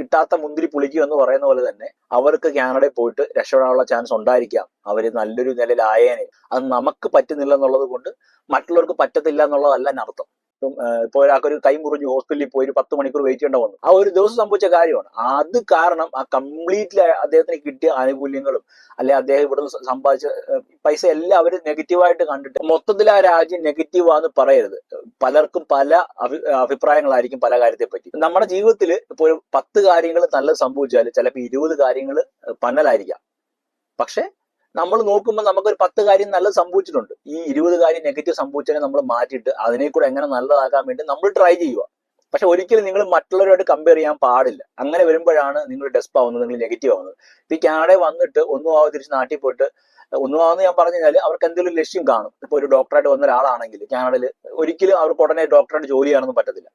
കിട്ടാത്ത മുന്തിരി പുളിക്കും എന്ന് പറയുന്ന പോലെ തന്നെ അവർക്ക് കാനഡയിൽ പോയിട്ട് രക്ഷപ്പെടാനുള്ള ചാൻസ് ഉണ്ടായിരിക്കാം. അവർ നല്ലൊരു നിലയിലായേനെ അത് നമുക്ക് പറ്റുന്നില്ല എന്നുള്ളത് കൊണ്ട് മറ്റുള്ളവർക്ക് പറ്റത്തില്ല എന്നുള്ളതല്ല അർത്ഥം ഇപ്പം ഇപ്പോൾ കൈ മുറിഞ്ഞ് ഹോസ്പിറ്റലിൽ പോയി ഒരു പത്ത് മണിക്കൂർ വെയിറ്റ് ചെയ്യേണ്ട വന്നു. ആ ഒരു ദിവസം സംഭവിച്ച കാര്യമാണ്. അത് കാരണം ആ കംപ്ലീറ്റ്ലി അദ്ദേഹത്തിന് കിട്ടിയ ആനുകൂല്യങ്ങളും അല്ലെ അദ്ദേഹം ഇവിടുന്ന് സമ്പാദിച്ച പൈസ എല്ലാം അവർ നെഗറ്റീവായിട്ട് കണ്ടിട്ട് മൊത്തത്തിൽ ആ രാജ്യം നെഗറ്റീവാന്ന് പറയരുത്. പലർക്കും പല അഭി അഭിപ്രായങ്ങളായിരിക്കും പല കാര്യത്തെ പറ്റി നമ്മുടെ ജീവിതത്തിൽ ഇപ്പോൾ ഒരു പത്ത് കാര്യങ്ങൾ നല്ലത് സംഭവിച്ചാൽ ചിലപ്പോൾ ഇരുപത് കാര്യങ്ങൾ പന്നലായിരിക്കാം. പക്ഷെ നമ്മൾ നോക്കുമ്പോൾ നമുക്കൊരു പത്ത് കാര്യം നല്ലത് സംഭവിച്ചിട്ടുണ്ട്. ഈ ഇരുപത് കാര്യം നെഗറ്റീവ് സംഭവിച്ചതിനെ നമ്മൾ മാറ്റിയിട്ട് അതിനെ കൂടെ എങ്ങനെ നല്ലതാക്കാൻ വേണ്ടി നമ്മൾ ട്രൈ ചെയ്യുക. പക്ഷെ ഒരിക്കലും നിങ്ങൾ മറ്റുള്ളവരുമായിട്ട് കമ്പയർ ചെയ്യാൻ പാടില്ല. അങ്ങനെ വരുമ്പോഴാണ് നിങ്ങൾ ഡെസ്പ് ആവുന്നത് നിങ്ങൾ നെഗറ്റീവ് ആവുന്നത്. ഇപ്പൊ ഈ കാനഡയിൽ വന്നിട്ട് ഒന്നും ആവാതെ തിരിച്ച് നാട്ടിൽ പോയിട്ട് ഒന്നും ആവുന്ന ഞാൻ പറഞ്ഞു കഴിഞ്ഞാൽ അവർക്ക് എന്തെങ്കിലും ലക്ഷ്യം കാണും. ഇപ്പൊ ഒരു ഡോക്ടറായിട്ട് വന്ന ഒരാളാണെങ്കിൽ കാനഡയിൽ ഒരിക്കലും അവർക്ക് ഉടനെ ഡോക്ടറായിട്ട് ജോലി ചെയ്യാനൊന്നും പറ്റത്തില്ല.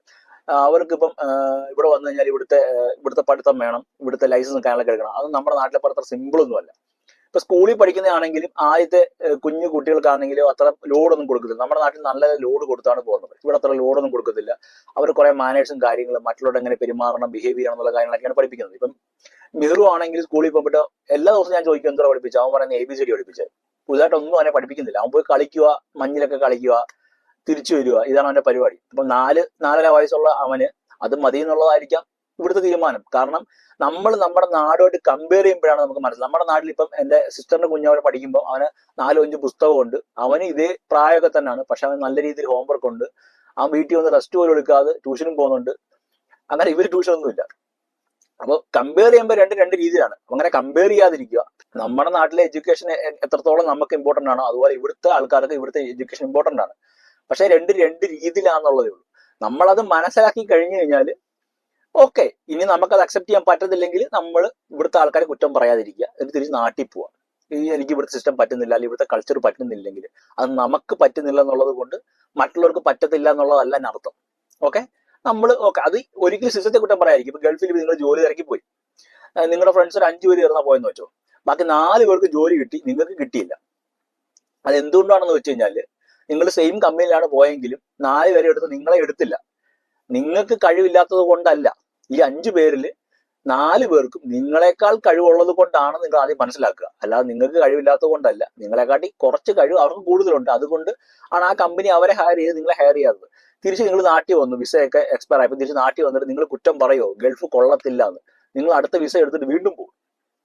അവർക്ക് അവർക്കിപ്പം ഇവിടെ വന്നു കഴിഞ്ഞാൽ ഇവിടുത്തെ ഇവിടുത്തെ പഠിത്തം വേണം ഇവിടുത്തെ ലൈസൻസ് കാര്യങ്ങളൊക്കെ എടുക്കണം. അത് നമ്മുടെ നാട്ടിലെ അത്ര സിമ്പിൾ ഒന്നുമല്ല. ഇപ്പൊ സ്കൂളിൽ പഠിക്കുന്നതാണെങ്കിലും ആദ്യത്തെ കുഞ്ഞു കുട്ടികൾക്കാണെങ്കിലും അത്ര ലോഡൊന്നും കൊടുക്കത്തില്ല. നമ്മുടെ നാട്ടിൽ നല്ല ലോഡ് കൊടുത്താണ് പോകുന്നത്. ഇവിടെ അത്ര ലോഡൊന്നും കൊടുക്കത്തില്ല. അവർ കുറെ മാനേഴ്സും കാര്യങ്ങളും മറ്റുള്ളവരുടെ എങ്ങനെ പെരുമാറണം ബിഹേവ് ചെയ്യണം എന്നുള്ള കാര്യങ്ങളൊക്കെയാണ് പഠിപ്പിക്കുന്നത്. ഇപ്പം മിഹറു ആണെങ്കിൽ സ്കൂളിൽ പോകുമ്പോൾ എല്ലാ ദിവസവും ഞാൻ ചോദിക്കും എന്തോ പഠിപ്പിച്ചു? അവൻ പറയുന്നത് എ ബി സി ഡി പഠിപ്പിച്ചത് പുതുതായിട്ട് ഒന്നും അവനെ പഠിപ്പിക്കുന്നില്ല. അവൻ പോയി കളിക്കുക മഞ്ഞിലൊക്കെ കളിക്കുക തിരിച്ചു വരിക ഇതാണ് അവന്റെ പരിപാടി. അപ്പൊ നാല് നാലര വയസ്സുള്ള അവന് അത് മതി എന്നുള്ളതായിരിക്കാം ഇവിടുത്തെ തീരുമാനം. കാരണം നമ്മൾ നമ്മുടെ നാടുമായിട്ട് കമ്പയർ ചെയ്യുമ്പോഴാണ് നമുക്ക് മനസ്സിലാവും നമ്മുടെ നാട്ടിൽ ഇപ്പം എന്റെ സിസ്റ്ററിന്റെ കുഞ്ഞവനെ പഠിക്കുമ്പോൾ അവന് നാലോ അഞ്ച് പുസ്തകമുണ്ട്. അവന് ഇതേ പ്രായമൊക്കെ തന്നെയാണ്. പക്ഷെ അവൻ നല്ല രീതിയിൽ ഹോംവർക്ക് ഉണ്ട്. അവൻ വീട്ടിൽ വന്ന് റെസ്റ്റ് പോലും എടുക്കാതെ ട്യൂഷനും പോകുന്നുണ്ട്. അങ്ങനെ ഇവർ ട്യൂഷൻ ഒന്നുമില്ല. അപ്പോൾ കമ്പയർ ചെയ്യുമ്പോൾ രണ്ട് രണ്ട് രീതിയിലാണ്. അങ്ങനെ കമ്പയർ ചെയ്യാതിരിക്കുക. നമ്മുടെ നാട്ടിലെ എഡ്യൂക്കേഷൻ എത്രത്തോളം നമുക്ക് ഇമ്പോർട്ടന്റ് ആണോ അതുപോലെ ഇവിടുത്തെ ആൾക്കാർക്ക് ഇവിടുത്തെ എഡ്യൂക്കേഷൻ ഇമ്പോർട്ടന്റ് ആണ്. പക്ഷെ രണ്ട് രണ്ട് രീതിയിലാണെന്നുള്ളതേ ഉള്ളൂ. നമ്മളത് മനസ്സിലാക്കി കഴിഞ്ഞു കഴിഞ്ഞാൽ ഓക്കെ ഇനി നമുക്കത് അക്സെപ്റ്റ് ചെയ്യാൻ പറ്റത്തില്ലെങ്കിൽ നമ്മൾ ഇവിടുത്തെ ആൾക്കാരെ കുറ്റം പറയാതിരിക്കുക. എന്നിട്ട് തിരിച്ച് നാട്ടിൽ പോവുക ഈ എനിക്ക് ഇവിടുത്തെ സിസ്റ്റം പറ്റുന്നില്ല അല്ലെങ്കിൽ ഇവിടുത്തെ കൾച്ചർ പറ്റുന്നില്ലെങ്കിൽ. അത് നമുക്ക് പറ്റുന്നില്ല എന്നുള്ളത് കൊണ്ട് മറ്റുള്ളവർക്ക് പറ്റത്തില്ല എന്നുള്ളതല്ല അർത്ഥം. ഓക്കെ? നമ്മൾ ഓക്കെ അത് ഒരിക്കലും സിസ്റ്റത്തെ കുറ്റം പറയാതിരിക്കും ഇപ്പൊ ഗൾഫിൽ നിങ്ങൾ ജോലി തിരക്കി പോയി. നിങ്ങളുടെ ഫ്രണ്ട്സ് ഒരു അഞ്ചു പേര് ചേർന്നാ പോയെന്ന് വെച്ചോ. ബാക്കി നാല് പേർക്ക് ജോലി കിട്ടി നിങ്ങൾക്ക് കിട്ടിയില്ല. അത് എന്തുകൊണ്ടാണെന്ന് വെച്ച് കഴിഞ്ഞാൽ നിങ്ങൾ സെയിം കമ്പനിയിലാണ് പോയെങ്കിലും നാല് പേരെ എടുത്ത് നിങ്ങളെ എടുത്തില്ല. നിങ്ങൾക്ക് കഴിവില്ലാത്തത് കൊണ്ടല്ല. ഈ അഞ്ചു പേരിൽ നാല് പേർക്കും നിങ്ങളെക്കാൾ കഴിവുള്ളത് കൊണ്ടാണ് നിങ്ങൾ ആദ്യം മനസ്സിലാക്കുക. അല്ലാതെ നിങ്ങൾക്ക് കഴിവില്ലാത്തത് കൊണ്ടല്ല. നിങ്ങളെക്കാട്ടി കുറച്ച് കഴിവ് അവർക്ക് കൂടുതലുണ്ട്. അതുകൊണ്ട് ആണ് ആ കമ്പനി അവരെ ഹയർ ചെയ്ത് നിങ്ങളെ ഹയർ ചെയ്യാത്തത്. തിരിച്ച് നിങ്ങൾ നാട്ടിൽ വന്നു വിസയൊക്കെ എക്സ്പയർ ആയപ്പോൾ തിരിച്ച് നാട്ടിൽ വന്നിട്ട് നിങ്ങൾ കുറ്റം പറയോ? ഗൾഫ് കൊള്ളത്തില്ല എന്ന് നിങ്ങൾ അടുത്ത വിസ എടുത്തിട്ട് വീണ്ടും പോകും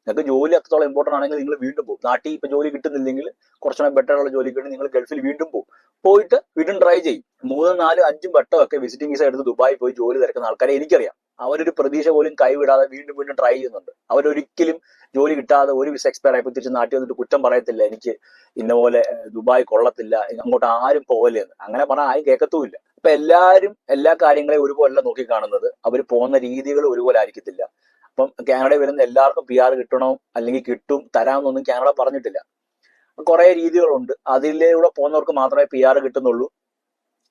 നിങ്ങൾക്ക് ജോലി അത്രത്തോളം ഇമ്പോർട്ടന്റ് ആണെങ്കിൽ നിങ്ങൾ വീണ്ടും പോകും നാട്ടിൽ ഇപ്പൊ ജോലി കിട്ടുന്നില്ലെങ്കിൽ കുറച്ചുകൂടെ ബെറ്റർ ഉള്ള ജോലി കിട്ടി നിങ്ങൾ ഗൾഫിൽ വീണ്ടും പോകും പോയിട്ട് വീണ്ടും ട്രൈ ചെയ്യും. മൂന്നും നാലും അഞ്ചും വട്ടമൊക്കെ വിസിറ്റിംഗ് വിസ എടുത്ത് ദുബായി പോയി ജോലി തിരക്കുന്ന ആൾക്കാരെ എനിക്കറിയാം. അവരൊരു പ്രതീക്ഷ പോലും കൈവിടാതെ വീണ്ടും വീണ്ടും ട്രൈ ചെയ്യുന്നുണ്ട്. അവരൊരിക്കലും ജോലി കിട്ടാതെ ഒരു വിസ എക്സ്പയർ ആയപ്പോൾ തിരിച്ച് നാട്ടിൽ വന്നിട്ട് കുറ്റം പറയത്തില്ല. എനിക്ക് ഇന്ന പോലെ ദുബായ് കൊള്ളത്തില്ല അങ്ങോട്ട് ആരും പോകലെന്ന് അങ്ങനെ പറഞ്ഞാൽ ആരും കേൾക്കത്തുമില്ല അപ്പൊ എല്ലാവരും എല്ലാ കാര്യങ്ങളെയും ഒരുപോലെ നോക്കി കാണുന്നത് അവർ പോകുന്ന രീതികൾ ഒരുപോലെ ആയിരിക്കത്തില്ല. അപ്പം കാനഡ വരുന്ന എല്ലാവർക്കും പി ആർ കിട്ടണോ അല്ലെങ്കിൽ കിട്ടും തരാമെന്നൊന്നും കാനഡ പറഞ്ഞിട്ടില്ല. കുറെ രീതികളുണ്ട്. അതിലൂടെ പോകുന്നവർക്ക് മാത്രമേ പി ആർ കിട്ടുന്നുള്ളൂ.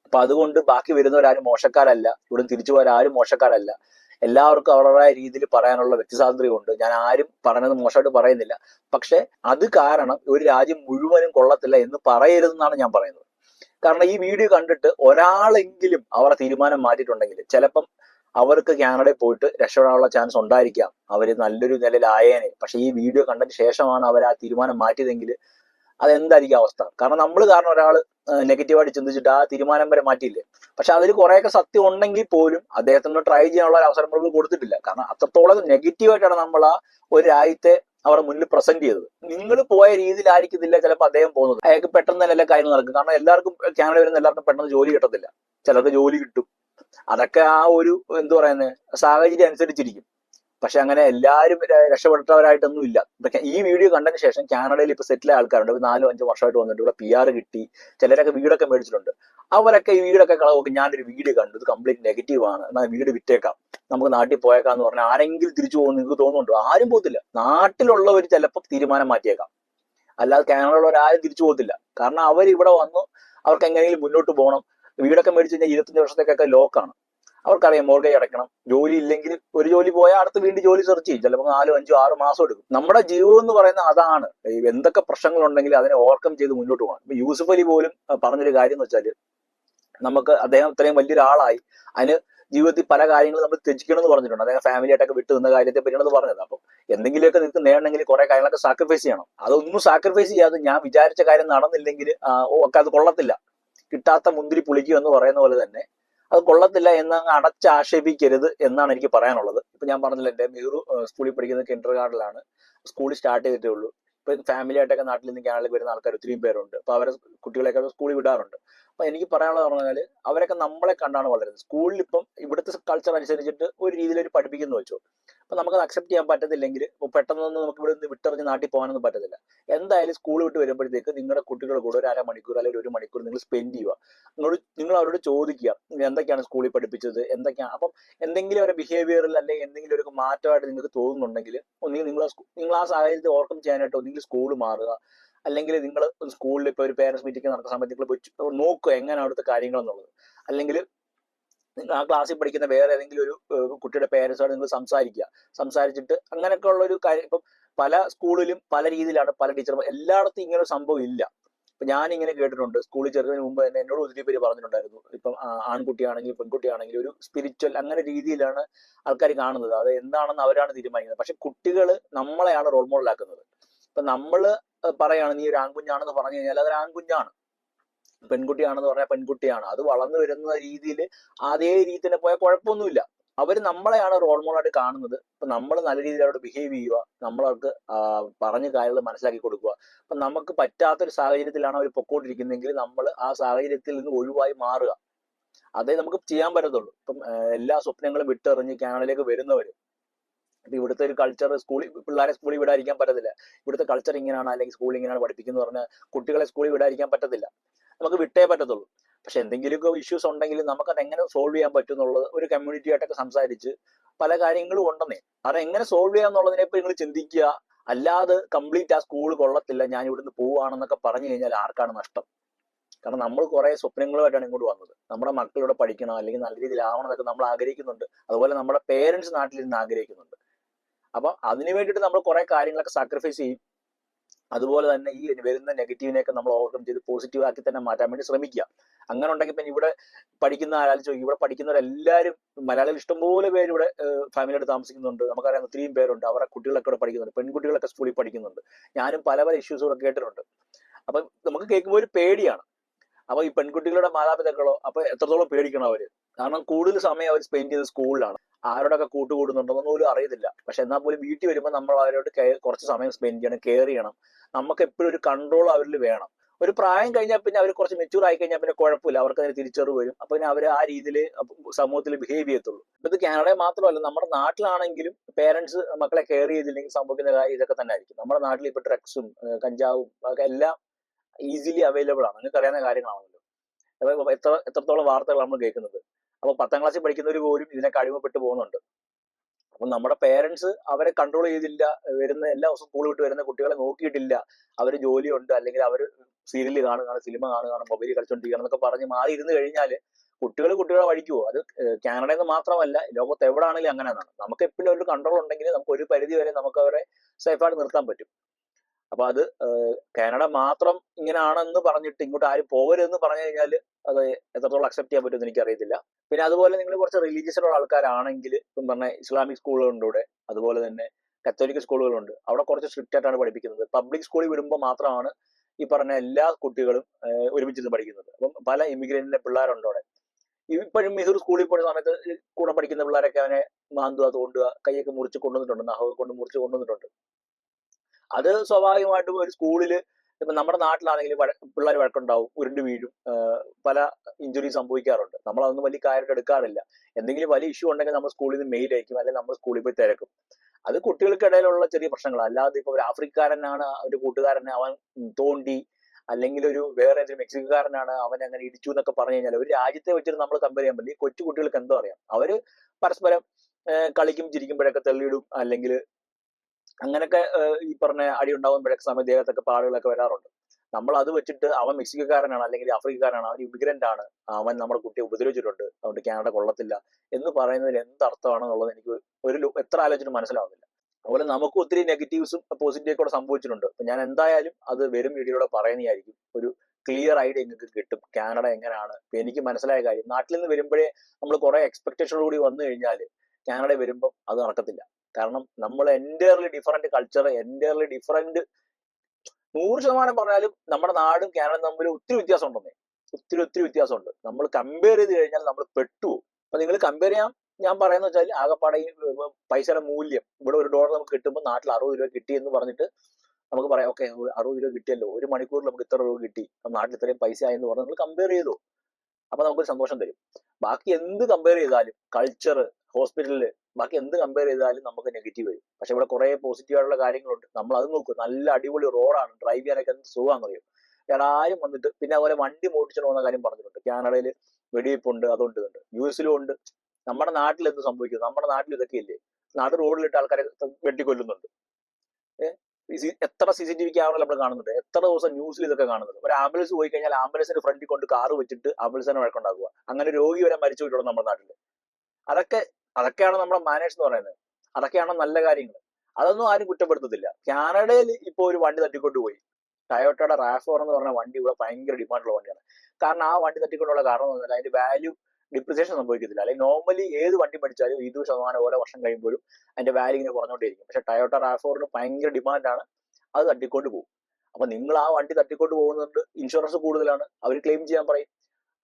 അപ്പൊ അതുകൊണ്ട് ബാക്കി വരുന്നവരാരും മോശക്കാരല്ല. ഇവിടെ തിരിച്ചു പോയാൽ ആരും മോശക്കാരല്ല. എല്ലാവർക്കും അവരുടേതായ രീതിയിൽ പറയാനുള്ള വ്യക്തിസ്വാതന്ത്ര്യമുണ്ട്. ഞാൻ ആരും പറഞ്ഞത് മോശമായിട്ട് പറയുന്നില്ല. പക്ഷെ അത് കാരണം ഒരു രാജ്യം മുഴുവനും കൊള്ളത്തില്ല എന്ന് പറയരുതെന്നാണ് ഞാൻ പറയുന്നത്. കാരണം ഈ വീഡിയോ കണ്ടിട്ട് ഒരാളെങ്കിലും അവരുടെ തീരുമാനം മാറ്റിയിട്ടുണ്ടെങ്കിൽ ചിലപ്പം അവർക്ക് കാനഡയിൽ പോയിട്ട് രക്ഷപ്പെടാനുള്ള ചാൻസ് ഉണ്ടായിരിക്കാം. അവർ നല്ലൊരു നിലയിലായേനെ. പക്ഷെ ഈ വീഡിയോ കണ്ടതിന് ശേഷമാണ് അവർ ആ തീരുമാനം മാറ്റിയതെങ്കിൽ അതെന്തായിരിക്കും അവസ്ഥ? കാരണം നമ്മൾ കാരണം ഒരാൾ നെഗറ്റീവായിട്ട് ചിന്തിച്ചിട്ട് ആ തീരുമാനം വരെ മാറ്റിയില്ലേ? പക്ഷെ അതിൽ കുറെയൊക്കെ സത്യം ഉണ്ടെങ്കിൽ പോലും അദ്ദേഹത്തിന് ട്രൈ ചെയ്യാനുള്ള അവസരം നമ്മൾ കൊടുത്തിട്ടില്ല. കാരണം അത്രത്തോളം നെഗറ്റീവായിട്ടാണ് നമ്മൾ ആ ഒരു രാജ്യത്തെ അവരുടെ മുന്നിൽ പ്രസന്റ് ചെയ്തത്. നിങ്ങൾ പോയ രീതിയിലായിരിക്കത്തില്ല ചിലപ്പോൾ അദ്ദേഹം പോകുന്നത്. അയാൾക്ക് പെട്ടെന്ന് തന്നെ എല്ലാ കാര്യങ്ങളും നടക്കും. കാരണം എല്ലാവർക്കും കാനഡ വരുന്ന എല്ലാവർക്കും പെട്ടെന്ന് ജോലി കിട്ടത്തില്ല. ചിലർക്ക് ജോലി കിട്ടും. അതൊക്കെ ആ ഒരു എന്തു പറയുന്നത് സാഹചര്യം അനുസരിച്ചിരിക്കും. പക്ഷെ അങ്ങനെ എല്ലാവരും രക്ഷപ്പെട്ടവരായിട്ടൊന്നും ഇല്ല ഇതൊക്കെ ഈ വീഡിയോ കണ്ടതിന് ശേഷം കാനഡയിൽ ഇപ്പൊ സെറ്റിൽ ആൾക്കാരുണ്ട്. ഒരു നാലോ അഞ്ചോ വർഷമായിട്ട് വന്നിട്ട് ഇവിടെ പി ആർ കിട്ടി. ചിലരൊക്കെ വീടൊക്കെ മേടിച്ചിട്ടുണ്ട്. അവരൊക്കെ ഈ വീടൊക്കെ കളവൊക്കെ ഞാനൊരു വീഡിയോ കണ്ടു. ഇത് കംപ്ലീറ്റ് നെഗറ്റീവ് ആണ്. എന്നാൽ വീട് വിറ്റേക്കാം. നമുക്ക് നാട്ടിൽ പോയേക്കാം എന്ന് പറഞ്ഞാൽ ആരെങ്കിലും തിരിച്ചു പോകും നിങ്ങൾക്ക് തോന്നുന്നുണ്ടോ? ആരും പോകത്തില്ല. നാട്ടിലുള്ളവർ ചിലപ്പോൾ തീരുമാനം മാറ്റിയേക്കാം. അല്ലാതെ കാനഡയിലുള്ളവർ ആരും തിരിച്ചു പോകത്തില്ല. കാരണം അവർ ഇവിടെ വന്നു. അവർക്ക് എങ്ങനെയെങ്കിലും മുന്നോട്ട് പോകണം. വീടൊക്കെ മേടിച്ചു കഴിഞ്ഞാൽ ഇരുപത്തഞ്ച് വർഷത്തേക്കൊക്കെ ലോക്കാണ് അവർക്കറിയാം മോർഗേജ് അടക്കണം ജോലി ഇല്ലെങ്കിൽ ഒരു ജോലി പോയാൽ അടുത്ത് വീണ്ടും ജോലി സെർച്ച് ചെയ്യും. ചിലപ്പോൾ നാലോ അഞ്ചോ ആറ് മാസം എടുക്കും. നമ്മുടെ ജീവിതം എന്ന് പറയുന്നത് അതാണ്. എന്തൊക്കെ പ്രശ്നങ്ങളുണ്ടെങ്കിൽ അതിനെ ഓവർകം ചെയ്ത് മുന്നോട്ട് പോകണം. ഇപ്പൊ യൂസുഫ് അലി പോലും പറഞ്ഞൊരു കാര്യം എന്ന് വെച്ചാൽ നമുക്ക് അദ്ദേഹം ഇത്രയും വലിയൊരാളായി അതിന് ജീവിതത്തിൽ പല കാര്യങ്ങളും നമ്മൾ ത്യജിക്കണം എന്ന് പറഞ്ഞിട്ടുണ്ട്. ഫാമിലി ആയിട്ടൊക്കെ വിട്ടു നിന്ന കാര്യത്തെ പറ്റിയാണ് പറഞ്ഞത്. അപ്പം എന്തെങ്കിലുമൊക്കെ നിങ്ങൾക്ക് നേടണമെങ്കിൽ കുറെ കാര്യങ്ങളൊക്കെ സാക്രിഫൈസ് ചെയ്യണം. അതൊന്നും സാക്രിഫൈസ് ചെയ്യാതെ ഞാൻ വിചാരിച്ച കാര്യം നടന്നില്ലെങ്കിൽ ഒക്കെ അത് കൊള്ളത്തില്ല. കിട്ടാത്ത മുന്തിരി പുളിക്കും എന്ന് പറയുന്ന പോലെ തന്നെ അത് കൊള്ളത്തില്ല എന്ന് അങ്ങ് അടച്ചാക്ഷേപിക്കരുത് എന്നാണ് എനിക്ക് പറയാനുള്ളത്. ഇപ്പൊ ഞാൻ പറഞ്ഞില്ല എന്റെ മെഹ്റു സ്കൂളിൽ പഠിക്കുന്നത് കിൻഡർ ഗാർഡിലാണ് സ്കൂളിൽ സ്റ്റാർട്ട് ചെയ്തിട്ടേ ഉള്ളൂ. ഇപ്പൊ ഫാമിലി ആയിട്ടൊക്കെ നാട്ടിൽ നിന്ന് കാനഡയിൽ വരുന്ന ആൾക്കാർ ഒത്തിരിയും പേരുണ്ട്. അപ്പൊ അവരെ കുട്ടികളെയൊക്കെ സ്കൂളിൽ വിടാറുണ്ട്. അപ്പൊ എനിക്ക് പറയാനുള്ളത് പറഞ്ഞാൽ അവരൊക്കെ നമ്മളെ കണ്ടാണ് വളരുന്നത്. സ്കൂളിൽ ഇപ്പം ഇവിടുത്തെ കൾച്ചർ അനുസരിച്ചിട്ട് ഒരു രീതിയിൽ ഒരു പഠിപ്പിക്കുന്നു വെച്ചോ. അപ്പൊ അത് അക്സെപ്റ്റ് ചെയ്യാൻ പറ്റത്തില്ലെങ്കിൽ ഇപ്പൊ പെട്ടെന്നൊന്നും നമുക്ക് ഇവിടെ നിന്ന് വിട്ടെറിഞ്ഞ് നാട്ടിൽ പോകാനൊന്നും പറ്റത്തില്ല. എന്തായാലും സ്കൂൾ വിട്ട് വരുമ്പോഴത്തേക്ക് നിങ്ങളുടെ കുട്ടികളുടെ കൂടെ ഒരു അര മണിക്കൂർ അല്ലെങ്കിൽ ഒരു മണിക്കൂർ നിങ്ങൾ സ്പെൻഡ് ചെയ്യുക. നിങ്ങൾ നിങ്ങൾ അവരോട് ചോദിക്കുക എന്തൊക്കെയാണ് സ്കൂളിൽ പഠിപ്പിച്ചത്? എന്തൊക്കെയാണ്? അപ്പം എന്തെങ്കിലും ഒരു ബിഹേവിയറിൽ അല്ലെങ്കിൽ എന്തെങ്കിലും ഒരു മാറ്റമായിട്ട് നിങ്ങൾക്ക് തോന്നുന്നുണ്ടെങ്കിൽ ഒന്നുകിൽ നിങ്ങൾ നിങ്ങൾ ആ സാഹചര്യത്തെ ഓവർകം ചെയ്യാനായിട്ട് ഒന്നുകിൽ സ്കൂൾ മാറുക. അല്ലെങ്കിൽ നിങ്ങൾ സ്കൂളിൽ ഇപ്പോൾ ഒരു പേരൻസ് മീറ്റിംഗ് നടക്കുന്ന സമയത്ത് നിങ്ങൾ നോക്കുക എങ്ങനെയാണ് അവിടുത്തെ കാര്യങ്ങൾ എന്നുള്ളത്. അല്ലെങ്കിൽ നിങ്ങൾ ആ ക്ലാസ്സിൽ പഠിക്കുന്ന വേറെ ഏതെങ്കിലും ഒരു കുട്ടിയുടെ പേരൻസോട് നിങ്ങൾ സംസാരിക്കുക. സംസാരിച്ചിട്ട് അങ്ങനെയൊക്കെ ഉള്ള ഒരു കാര്യം ഇപ്പം പല സ്കൂളിലും പല രീതിയിലാണ് പല ടീച്ചർമാർ എല്ലായിടത്തും ഇങ്ങനെ ഒരു സംഭവം ഇല്ല. ഇപ്പൊ ഞാൻ ഇങ്ങനെ കേട്ടിട്ടുണ്ട് സ്കൂളിൽ ചേർക്കുന്നതിന് മുമ്പ് തന്നെ എന്നോട് ഒത്തിരി പേര് പറഞ്ഞിട്ടുണ്ടായിരുന്നു. ഇപ്പം ആൺകുട്ടിയാണെങ്കിലും പെൺകുട്ടിയാണെങ്കിലും ഒരു സ്പിരിച്വൽ അങ്ങനെ രീതിയിലാണ് ആൾക്കാർ കാണുന്നത്. അത് എന്താണെന്ന് അവരാണ് തീരുമാനിക്കുന്നത്. പക്ഷെ കുട്ടികൾ നമ്മളെയാണ് റോൾ മോഡൽ ആക്കുന്നത്. ഇപ്പൊ നമ്മൾ പറയാണ് നീ ഒരു ആൺകുഞ്ഞാണെന്ന് പറഞ്ഞു കഴിഞ്ഞാൽ അതൊരു ആൺകുഞ്ഞാണ്. പെൺകുട്ടിയാണെന്ന് പറഞ്ഞാൽ പെൺകുട്ടിയാണ്. അത് വളർന്നു വരുന്ന രീതിയിൽ അതേ രീതിയിൽ തന്നെ പോയാൽ കുഴപ്പമൊന്നുമില്ല. അവർ നമ്മളെയാണ് റോൾ മോഡലായിട്ട് കാണുന്നത്. അപ്പൊ നമ്മൾ നല്ല രീതിയിൽ അവരോട് ബിഹേവ് ചെയ്യുക നമ്മളവർക്ക് പറഞ്ഞ കാര്യങ്ങൾ മനസ്സിലാക്കി കൊടുക്കുക. അപ്പൊ നമുക്ക് പറ്റാത്തൊരു സാഹചര്യത്തിലാണ് അവർ പൊക്കോണ്ടിരിക്കുന്നതെങ്കിൽ നമ്മൾ ആ സാഹചര്യത്തിൽ നിന്ന് ഒഴിവായി മാറുക. അതേ നമുക്ക് ചെയ്യാൻ പറ്റത്തുള്ളൂ. ഇപ്പം എല്ലാ സ്വപ്നങ്ങളും വിട്ടെറിഞ്ഞ് കാനഡയിലേക്ക് വരുന്നവര്. ഇവിടുത്തെ ഒരു കൾച്ചർ സ്കൂളിൽ പിള്ളേരെ സ്കൂളിൽ വിടാതിരിക്കാൻ പറ്റത്തില്ല. ഇവിടുത്തെ കൾച്ചർ ഇങ്ങനെയാണ് അല്ലെങ്കിൽ സ്കൂളിൽ ഇങ്ങനെയാണ് പഠിപ്പിക്കുന്നത് പറഞ്ഞ് കുട്ടികളെ സ്കൂളിൽ വിടാതിരിക്കാൻ പറ്റത്തില്ല. നമുക്ക് വിട്ടേ പറ്റത്തുള്ളൂ. പക്ഷെ എന്തെങ്കിലുമൊക്കെ ഇഷ്യൂസ് ഉണ്ടെങ്കിൽ അത് എങ്ങനെ സോൾവ് ചെയ്യാൻ പറ്റും എന്നുള്ളത് ഒരു കമ്മ്യൂണിറ്റി ആയിട്ടൊക്കെ സംസാരിച്ച് പല കാര്യങ്ങളും ഉണ്ടെന്നേ. അത് എങ്ങനെ സോൾവ് ചെയ്യാം എന്നുള്ളതിനെ നിങ്ങൾ ചിന്തിക്കുക. അല്ലാതെ കംപ്ലീറ്റ് ആ സ്കൂൾ കൊള്ളത്തില്ല ഞാൻ ഇവിടുന്ന് പോവാണെന്നൊക്കെ പറഞ്ഞു കഴിഞ്ഞാൽ ആർക്കാണ് നഷ്ടം? കാരണം നമ്മൾ കുറെ സ്വപ്നങ്ങളുമായിട്ടാണ് ഇങ്ങോട്ട് വന്നത്. നമ്മുടെ മക്കളിവിടെ പഠിക്കണം അല്ലെങ്കിൽ നല്ല രീതിയിൽ ആവണം എന്നൊക്കെ നമ്മൾ ആഗ്രഹിക്കുന്നുണ്ട്. അതുപോലെ നമ്മുടെ പേരൻസ് നാട്ടിൽ നിന്ന് ആഗ്രഹിക്കുന്നുണ്ട്. അപ്പൊ അതിനു വേണ്ടിയിട്ട് നമ്മൾ കുറെ കാര്യങ്ങളൊക്കെ സാക്രിഫൈസ് ചെയ്യും. അതുപോലെ തന്നെ ഈ വരുന്ന നെഗറ്റീവിനെയൊക്കെ നമ്മൾ ഓവർകം ചെയ്ത് പോസിറ്റീവ് ആക്കി തന്നെ മാറ്റാൻ വേണ്ടി ശ്രമിക്കുക. അങ്ങനെ ഉണ്ടെങ്കിൽ പിന്നെ ഇവിടെ പഠിക്കുന്ന ആലോചിച്ച് ഇവിടെ പഠിക്കുന്നവരെല്ലാവരും മലയാളികൾ ഇഷ്ടംപോലെ പേര് ഇവിടെ ഫാമിലിയായിട്ട് താമസിക്കുന്നുണ്ട്. നമുക്കറിയാം ഒത്തിരിയും പേരുണ്ട്. അവരുടെ കുട്ടികളൊക്കെ ഇവിടെ പഠിക്കുന്നുണ്ട്. പെൺകുട്ടികളൊക്കെ സ്കൂളിൽ പഠിക്കുന്നുണ്ട്. ഞാനും പല പല ഇഷ്യൂസ് ഇവിടെ കേട്ടിട്ടുണ്ട്. അപ്പൊ നമുക്ക് കേൾക്കുമ്പോൾ ഒരു പേടിയാണ്. അപ്പൊ ഈ പെൺകുട്ടികളുടെ മാതാപിതാക്കളോ അപ്പൊ എത്രത്തോളം പേടിക്കണം അവർ? കാരണം കൂടുതൽ സമയം അവർ സ്പെൻഡ് ചെയ്ത് സ്കൂളിലാണ്. ആരോടൊക്കെ കൂട്ടുകൂടുന്നുണ്ടെന്ന് പോലും അറിയത്തില്ല. പക്ഷെ എന്നാൽ പോലും വീട്ടിൽ വരുമ്പോൾ നമ്മൾ അവരോട് കുറച്ച് സമയം സ്പെൻഡ് ചെയ്യണം കെയർ ചെയ്യണം. നമുക്ക് എപ്പോഴും ഒരു കൺട്രോൾ അവരിൽ വേണം. ഒരു പ്രായം കഴിഞ്ഞാൽ പിന്നെ അവർ കുറച്ച് മെച്ചൂർ ആയി കഴിഞ്ഞാൽ പിന്നെ കുഴപ്പമില്ല. അവർക്ക് അതിന് തിരിച്ചറിവ് വരും. അപ്പൊ പിന്നെ അവർ ആ രീതിയിൽ സമൂഹത്തിൽ ബിഹേവ് ചെയ്യത്തുള്ളൂ. ഇത് കാനഡ മാത്രമല്ല നമ്മുടെ നാട്ടിലാണെങ്കിലും പേരൻസ് മക്കളെ കെയർ ചെയ്തില്ലെങ്കിൽ സംഭവിക്കുന്ന കാര്യം ഇതൊക്കെ തന്നെ ആയിരിക്കും. നമ്മുടെ നാട്ടിൽ ഇപ്പൊ ഡ്രഗ്സും കഞ്ചാവും എല്ലാം ഈസിലി അവൈലബിൾ ആണ്. നിങ്ങൾക്ക് അറിയാവുന്ന കാര്യങ്ങളാണല്ലോ എത്ര എത്രത്തോളം വാർത്തകൾ നമ്മൾ കേൾക്കുന്നത്? അപ്പൊ പത്താം ക്ലാസ്സിൽ പഠിക്കുന്നവർ പോലും ഇതിനെ അടിമപ്പെട്ട് പോകുന്നുണ്ട്. അപ്പൊ നമ്മുടെ പേരൻസ് അവരെ കൺട്രോൾ ചെയ്തില്ല. വരുന്ന എല്ലാ ദിവസവും സ്കൂൾ വിട്ട് വരുന്ന കുട്ടികളെ നോക്കിയിട്ടില്ല. അവർ ജോലിയുണ്ട്. അല്ലെങ്കിൽ അവർ സീരിയൽ കാണുകയാണ് സിനിമ കാണുകയാണ് മൊബൈൽ കളിച്ചോണ്ടിരിക്കുകയാണ് എന്നൊക്കെ പറഞ്ഞ് മാറി ഇരുന്ന് കഴിഞ്ഞാൽ കുട്ടികൾ കുട്ടികളെ വഴിക്കുവോ? അത് കാനഡയിൽ നിന്ന് മാത്രമല്ല ലോകത്ത് എവിടെ ആണെങ്കിലും അങ്ങനെയാണ്. നമുക്ക് എപ്പോഴും ഒരു കൺട്രോൾ ഉണ്ടെങ്കിൽ നമുക്ക് ഒരു പരിധി വരെ നമുക്ക് അവരെ സേഫായിട്ട് നിർത്താൻ പറ്റും. അപ്പൊ അത് കാനഡ മാത്രം ഇങ്ങനെയാണെന്ന് പറഞ്ഞിട്ട് ഇങ്ങോട്ട് ആരും പോകരുതെന്ന് പറഞ്ഞു കഴിഞ്ഞാൽ അത് എത്രത്തോളം അക്സെപ്റ്റ് ചെയ്യാൻ പറ്റുമെന്ന് എനിക്കറിയത്തില്ല. പിന്നെ അതുപോലെ നിങ്ങൾ കുറച്ച് റിലീജിയസ് ഉള്ള ആൾക്കാരാണെങ്കിൽ ഇപ്പം പറഞ്ഞ ഇസ്ലാമിക് സ്കൂളുകളുണ്ട് അതുപോലെ തന്നെ കത്തോലിക് സ്കൂളുകളുണ്ട്. അവിടെ കുറച്ച് സ്ട്രിക്റ്റ് ആയിട്ടാണ് പഠിപ്പിക്കുന്നത്. പബ്ലിക് സ്കൂളിൽ വിടുമ്പോൾ മാത്രമാണ് ഈ പറഞ്ഞ എല്ലാ കുട്ടികളും ഒരുമിച്ച് ഒരുമിച്ചിരുന്ന് പഠിക്കുന്നത്. അപ്പം പല ഇമിഗ്രന്റിന്റെ പിള്ളേരുണ്ട് അവിടെ. ഇപ്പോഴും മിഹൂർ സ്കൂളിൽ പോയ സമയത്ത് കൂടെ പഠിക്കുന്ന പിള്ളേരൊക്കെ അവനെ മാന്തുക തോണ്ടുക കൈയൊക്കെ മുറിച്ച് കൊണ്ടുവന്നിട്ടുണ്ട് നഖമൊക്കെ കൊണ്ട് മുറിച്ച് കൊണ്ടുവന്നിട്ടുണ്ട്. അത് സ്വാഭാവികമായിട്ടും ഒരു സ്കൂളിൽ ഇപ്പൊ നമ്മുടെ നാട്ടിലാണെങ്കിൽ പിള്ളേർ വഴക്കുണ്ടാവും ഉരുണ്ട് വീഴും പല ഇഞ്ചുറി സംഭവിക്കാറുണ്ട്. നമ്മൾ അതൊന്നും വലിയ കാര്യമായിട്ട് എടുക്കാറില്ല. എന്തെങ്കിലും വലിയ ഇഷ്യൂ ഉണ്ടെങ്കിൽ നമ്മൾ സ്കൂളിൽ നിന്ന് മെയിൽ അയക്കും അല്ലെങ്കിൽ നമ്മൾ സ്കൂളിൽ പോയി തിരക്കും. അത് കുട്ടികൾക്കിടയിലുള്ള ചെറിയ പ്രശ്നങ്ങൾ അല്ലാതെ ഇപ്പൊ ഒരു ആഫ്രിക്കാരനാണ് ഒരു കൂട്ടുകാരനെ അവൻ തോണ്ടി അല്ലെങ്കിൽ ഒരു വേറെ ഏതെങ്കിലും മെക്സിക്കോക്കാരനാണ് അവൻ അങ്ങനെ ഇടിച്ചു എന്നൊക്കെ പറഞ്ഞു കഴിഞ്ഞാൽ ഒരു രാജ്യത്തെ വെച്ചിട്ട് നമ്മൾ കമ്പയർ ചെയ്യാൻ പറ്റില്ല. കൊച്ചു കുട്ടികൾക്ക് എന്തോ അറിയാം. അവർ പരസ്പരം കളിക്കും ചിരിക്കുമ്പോഴൊക്കെ തെള്ളിയിടും അല്ലെങ്കിൽ അങ്ങനെയൊക്കെ ഈ പറഞ്ഞ അടി ഉണ്ടാകുമ്പോഴൊക്കെ സമയം ദേഹത്തൊക്കെ പാടുകളൊക്കെ വരാറുണ്ട്. നമ്മൾ അത് വെച്ചിട്ട് അവൻ മെക്സിക്കോക്കാരനാണ് അല്ലെങ്കിൽ ആഫ്രിക്കക്കാരനാണ് അവൻ ഇമിഗ്രന്റ് ആണ് അവൻ നമ്മുടെ കുട്ടിയെ ഉപദ്രവിച്ചിട്ടുണ്ട് അതുകൊണ്ട് കാനഡ കൊള്ളത്തില്ല എന്ന് പറയുന്നതിൽ എന്ത് അർത്ഥമാണെന്നുള്ളത് എനിക്ക് ഒരു എത്ര ആലോചന മനസ്സിലാവുന്നില്ല. അതുപോലെ നമുക്ക് ഒത്തിരി നെഗറ്റീവ്സും പോസിറ്റീവ് കൂടെ സംഭവിച്ചിട്ടുണ്ട്. അപ്പൊ ഞാൻ എന്തായാലും അത് വരും വീഡിയോയിലൂടെ പറയുന്നതായിരിക്കും. ഒരു ക്ലിയർ ഐഡിയ നിങ്ങൾക്ക് കിട്ടും കാനഡ എങ്ങനെയാണ് എനിക്ക് മനസ്സിലായ കാര്യം നാട്ടിൽ നിന്ന് വരുമ്പോഴേ നമ്മൾ കുറെ എക്സ്പെക്ടേഷനോട് കൂടി വന്നു കഴിഞ്ഞാൽ കാനഡ വരുമ്പോൾ അത് നടക്കത്തില്ല. കാരണം നമ്മൾ entirely different culture entirely different നൂറ് ശതമാനം പറഞ്ഞാലും നമ്മുടെ നാടും കേരളം തമ്മിൽ ഒത്തിരി വ്യത്യാസം ഉണ്ടെന്നേ ഒത്തിരി ഒത്തിരി വ്യത്യാസമുണ്ട്. നമ്മൾ കമ്പയർ ചെയ്ത് കഴിഞ്ഞാൽ നമ്മൾ പെട്ടുപോകും. അപ്പൊ നിങ്ങൾ കമ്പയർ ചെയ്യാൻ ഞാൻ പറയുന്ന വെച്ചാൽ ആകെപ്പാടെ പൈസയുടെ മൂല്യം. ഇവിടെ ഒരു ഡോളർ നമുക്ക് കിട്ടുമ്പോൾ നാട്ടിൽ അറുപത് രൂപ കിട്ടി എന്ന് പറഞ്ഞിട്ട് നമുക്ക് പറയാം ഓക്കെ അറുപത് രൂപ കിട്ടിയല്ലോ. ഒരു മണിക്കൂറിൽ നമുക്ക് ഇത്ര രൂപ കിട്ടി. നാട്ടിൽ ഇത്രയും പൈസ ആയെന്ന് പറഞ്ഞ് നിങ്ങൾ കമ്പയർ ചെയ്തു അപ്പൊ നമുക്കൊരു സന്തോഷം തരും. ബാക്കി എന്ത് കമ്പയർ ചെയ്താലും കൾച്ചർ ഹോസ്പിറ്റലിൽ ബാക്കി എന്ത് കമ്പയർ ചെയ്താലും നമുക്ക് നെഗറ്റീവ് വരും പക്ഷെ ഇവിടെ കുറെ പോസിറ്റീവ് ആയിട്ടുള്ള കാര്യങ്ങളുണ്ട്. നമ്മൾ അത് നോക്കും. നല്ല അടിപൊളി റോഡാണ് ഡ്രൈവ് ചെയ്യാനൊക്കെ എന്ത് അറിയും ഞാൻ ആരും വന്നിട്ട് പിന്നെ അതുപോലെ വണ്ടി മോട്ടിച്ചു പോകുന്ന കാര്യം പറഞ്ഞിട്ടുണ്ട്. കാനഡയിൽ വെടിവെപ്പുണ്ട് അതുണ്ട് ഇതുണ്ട്. യു എസിലും ഉണ്ട്. നമ്മുടെ നാട്ടിൽ എന്ത് സംഭവിക്കുന്നു നമ്മുടെ നാട്ടിൽ ഇതൊക്കെ ഇല്ലേ? നാട് റോഡിലിട്ട് ആൾക്കാരെ വെട്ടിക്കൊല്ലുന്നുണ്ട്. എത്ര C C T V camera നമ്മൾ കാണുന്നുണ്ട്? എത്ര ദിവസം ന്യൂസിൽ ഇതൊക്കെ കാണുന്നുണ്ട്? ഒരു ആംബുലൻസ് പോയി കഴിഞ്ഞാൽ ആംബുലൻസിന്റെ ഫ്രണ്ടിൽ കൊണ്ട് കാറ് വെച്ചിട്ട് ആംബുലൻസിനെ വഴക്കുണ്ടാക്കുക. അങ്ങനെ രോഗി വരെ മരിച്ചു പോയിട്ടുണ്ട് നമ്മുടെ നാട്ടിൽ അതൊക്കെ അതൊക്കെയാണ് നമ്മുടെ മാനേഴ്സ് എന്ന് പറയുന്നത്. അതൊക്കെയാണ് നല്ല കാര്യങ്ങൾ. അതൊന്നും ആരും കുറ്റപ്പെടുത്തത്തില്ല. കാനഡയിൽ ഇപ്പോൾ ഒരു വണ്ടി തട്ടിക്കൊണ്ട് പോയി ടയോട്ടയുടെ റാഫോർ എന്ന് പറഞ്ഞ വണ്ടി ഇവിടെ ഭയങ്കര ഡിമാൻഡുള്ള വണ്ടിയാണ്. കാരണം ആ വണ്ടി തട്ടിക്കൊണ്ടുള്ള കാരണം എന്ന് പറഞ്ഞാൽ അതിന്റെ വാല്യൂ ഡിപ്രിസിയേഷൻ സംഭവിക്കത്തില്ല. അല്ലെങ്കിൽ നോർമലി ഏത് വണ്ടി പഠിച്ചാലും ഇരുപത് ശതമാനം ഓരോ വർഷം കഴിയുമ്പോഴും അതിന്റെ വാല്യൂ ഇങ്ങനെ കുറഞ്ഞുകൊണ്ടിരിക്കും പക്ഷെ ടയോട്ട റാഫോറിന് ഭയങ്കര ഡിമാൻഡാണ് അത് തട്ടിക്കൊണ്ട് പോകും അപ്പൊ നിങ്ങൾ ആ വണ്ടി തട്ടിക്കൊണ്ട് പോകുന്നുണ്ട് ഇൻഷുറൻസ് കൂടുതലാണ്. അവർ ക്ലെയിം ചെയ്യാൻ പറയും.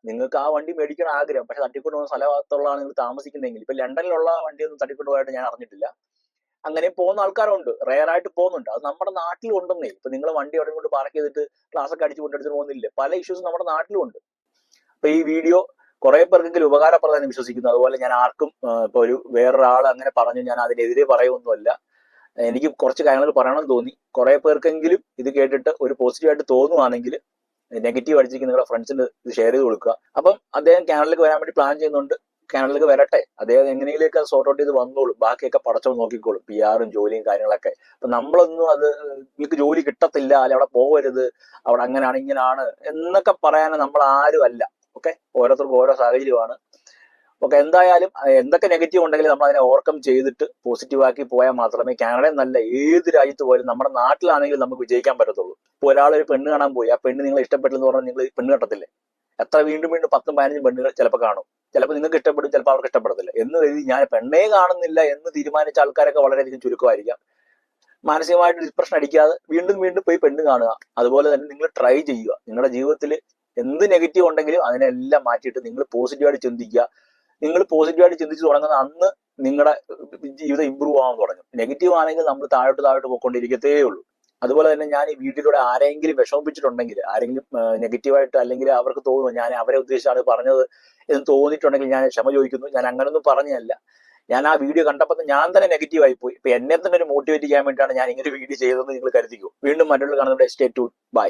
നിങ്ങൾക്ക് ആ വണ്ടി മേടിക്കണം ആഗ്രഹം. പക്ഷെ തട്ടിക്കൊണ്ട് പോകുന്ന സ്ഥലത്തുള്ളതാണ് നിങ്ങൾ താമസിക്കുന്നതെങ്കിൽ. ഇപ്പൊ ലണ്ടനിലുള്ള വണ്ടിയൊന്നും തട്ടിക്കൊണ്ട് പോയിട്ട് ഞാൻ അറിഞ്ഞിട്ടില്ല. അങ്ങനെ പോകുന്ന ആൾക്കാരുണ്ട്. റെയർ ആയിട്ട് പോകുന്നുണ്ട്. അത് നമ്മുടെ നാട്ടിലും ഉണ്ടെന്നേ ഇപ്പൊ നിങ്ങൾ വണ്ടി അവിടെ കൊണ്ട് പാർക്ക് ചെയ്തിട്ട് ക്ലാസ് ഒക്കെ അടിച്ച് കൊണ്ടെടുത്തിട്ട് പോകുന്നില്ല? പല ഇഷ്യൂസും നമ്മുടെ നാട്ടിലുണ്ട്. അപ്പൊ ഈ വീഡിയോ കുറെ പേർക്കെങ്കിലും ഉപകാരപ്രദം വിശ്വസിക്കുന്നു. അതുപോലെ ഞാൻ ആർക്കും ഇപ്പൊ ഒരു വേറൊരാൾ അങ്ങനെ പറഞ്ഞു. ഞാൻ അതിനെതിരെ പറയുമൊന്നുമല്ല. എനിക്ക് കുറച്ച് കാര്യങ്ങൾ പറയണമെന്ന് തോന്നി. കുറെ പേർക്കെങ്കിലും ഇത് കേട്ടിട്ട് ഒരു പോസിറ്റീവായിട്ട് തോന്നുവാണെങ്കിൽ നെഗറ്റീവ് അടിച്ചിരിക്കുന്ന നിങ്ങളുടെ ഫ്രണ്ട്സിന് ഇത് ഷെയർ ചെയ്ത് കൊടുക്കുക. അപ്പം അദ്ദേഹം കാനഡയിലേക്ക് വരാൻ വേണ്ടി പ്ലാൻ ചെയ്യുന്നുണ്ട്. കാനഡയിലേക്ക് വരട്ടെ. അദ്ദേഹം എങ്ങനെയൊക്കെ സോർട്ട് ഔട്ട് ചെയ്ത് വന്നോളൂ. ബാക്കിയൊക്കെ പടച്ചോ നോക്കിക്കോളും. പി ആറും ജോലിയും കാര്യങ്ങളൊക്കെ. അപ്പൊ നമ്മളൊന്നും അത് നിങ്ങൾക്ക് ജോലി കിട്ടത്തില്ല അല്ലെ അവിടെ പോകരുത് അവിടെ അങ്ങനെയാണ് ഇങ്ങനെയാണ് എന്നൊക്കെ പറയാൻ നമ്മൾ ആരും അല്ല. ഓക്കെ ഓരോരുത്തർക്കും ഓരോ സാഹചര്യമാണ്. ഓക്കെ എന്തായാലും എന്തൊക്കെ നെഗറ്റീവ് ഉണ്ടെങ്കിലും നമ്മൾ അതിനെ ഓവർകം ചെയ്തിട്ട് പോസിറ്റീവ് ആക്കി പോയാൽ മാത്രമേ കാനഡ നല്ല ഏത് രാജ്യത്ത് പോയാലും നമ്മുടെ നാട്ടിലാണെങ്കിലും നമുക്ക് വിജയിക്കാൻ പറ്റത്തുള്ളൂ. ഇപ്പോൾ ഒരാൾ ഒരു പെണ്ണ് കാണാൻ പോയി ആ പെണ്ണ് നിങ്ങൾ ഇഷ്ടപ്പെട്ടില്ലെന്ന് പറഞ്ഞാൽ നിങ്ങൾ പെണ്ണ് കെട്ടത്തില്ലേ? എത്ര വീണ്ടും വീണ്ടും പത്തും പതിനഞ്ചും പെണ്ണുകൾ ചിലപ്പോൾ കാണും. ചിലപ്പോൾ നിങ്ങൾക്ക് ഇഷ്ടപ്പെടും ചിലപ്പോൾ അവർക്ക് ഇഷ്ടപ്പെടത്തില്ല. എന്ന് കരുതി ഞാൻ പെണ്ണേ കാണുന്നില്ല എന്ന് തീരുമാനിച്ച ആൾക്കാരൊക്കെ വളരെയധികം ചുരുക്കമായിരിക്കാം. മാനസികമായിട്ട് ഡിപ്രഷൻ അടിക്കാതെ വീണ്ടും വീണ്ടും പോയി പെണ്ണ് കാണുക. അതുപോലെ തന്നെ നിങ്ങൾ ട്രൈ ചെയ്യുക. നിങ്ങളുടെ ജീവിതത്തിൽ എന്ത് നെഗറ്റീവ് ഉണ്ടെങ്കിലും അതിനെല്ലാം മാറ്റിയിട്ട് നിങ്ങൾ പോസിറ്റീവായിട്ട് ചിന്തിക്കുക. നിങ്ങൾ പോസിറ്റീവായിട്ട് ചിന്തിച്ച് തുടങ്ങുന്ന അന്ന് നിങ്ങളുടെ ജീവിതം ഇമ്പ്രൂവ് ആവാൻ തുടങ്ങും. നെഗറ്റീവ് ആണെങ്കിൽ നമ്മൾ താഴോട്ട് താഴോട്ട് പോയിക്കൊണ്ടിരിക്കത്തേ ഉള്ളൂ. അതുപോലെ തന്നെ ഞാൻ ഈ വീട്ടിലൂടെ ആരെങ്കിലും വിഷമിപ്പിച്ചിട്ടുണ്ടെങ്കിൽ ആരെങ്കിലും നെഗറ്റീവായിട്ട് അല്ലെങ്കിൽ അവർക്ക് തോന്നുന്നു ഞാൻ അവരെ ഉദ്ദേശിച്ചാണ് പറഞ്ഞത് എന്ന് തോന്നിയിട്ടുണ്ടെങ്കിൽ ഞാൻ ക്ഷമ ചോദിക്കുന്നു. ഞാൻ അങ്ങനൊന്നും പറഞ്ഞതല്ല. ഞാൻ ആ വീഡിയോ കണ്ടപ്പോൾ ഞാൻ തന്നെ നെഗറ്റീവ് ആയിപ്പോയി. പോയി ഇപ്പൊ എന്നെ തന്നെ ഒരു മോട്ടിവേറ്റ് ചെയ്യാൻ വേണ്ടിയിട്ടാണ് ഞാൻ ഇങ്ങനെ വീഡിയോ ചെയ്തതെന്ന് നിങ്ങൾ കരുതിക്കൂ. വീണ്ടും മറ്റുള്ള കാണുന്നത് സ്റ്റേ ടു ബൈ